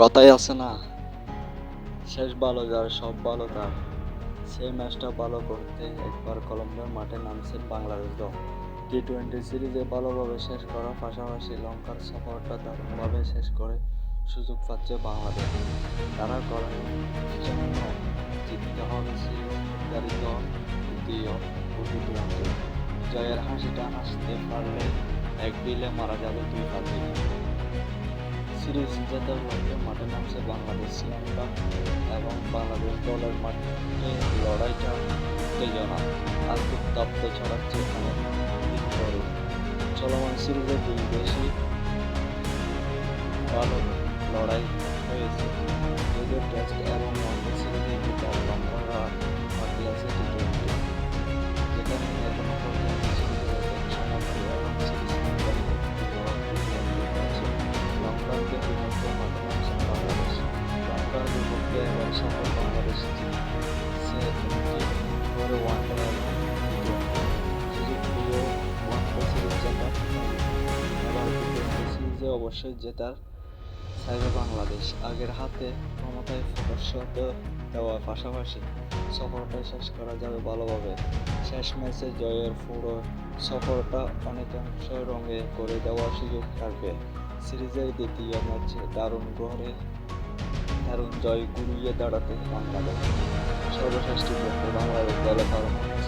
কথাই আছে না। শেষ ভালো যার, সব ভালো তার। সেই ম্যাচটা ভালো করতে একবার কলম্বিয়ার মাঠে নামছে বাংলাদেশ দল। টি টোয়েন্টি সিরিজে ভালোভাবে শেষ করার পাশাপাশি লঙ্কার সফরটা দারুণভাবে শেষ করে সুযোগ পাচ্ছে বাংলাদেশ। তারা করে জন্য জিততে হবে দ্বিতীয় জয়ের হাসিটা হাসতে পারলে এক বিলে মারা যাবে দুই পাখি সিরিজ জেতার লক্ষ্যে মাঠে নামছে বাংলাদেশ, শ্রীলঙ্কা এবং বাংলাদেশ দলের মাঠে লড়াইটা উত্তেজনা আর উত্তাপ্ত ছড়াচ্ছে এখানে চলমান সিরিজে দুই বেশি ভালো লড়াই হয়েছে। টেস্ট এবং টি টোয়েন্টি সিরিজে অবশ্যই জেতার চাইবে বাংলাদেশ আগের হাতে ক্ষমতায় প্রদর্শিত দেওয়ার পাশাপাশি সফরটা শেষ করা যাবে ভালোভাবে শেষ ম্যাচে জয়ের পুরো সফরটা অনেকাংশ রঙে করে দেওয়ার সুযোগ থাকবে সিরিজের দ্বিতীয় ম্যাচে দারুণ গড়ে দারুণ জয় গুড়িয়ে দাঁড়াতে বাংলাদেশ সর্বশ্রেষ্ঠ বাংলাদেশ দলে পারফরমেন্স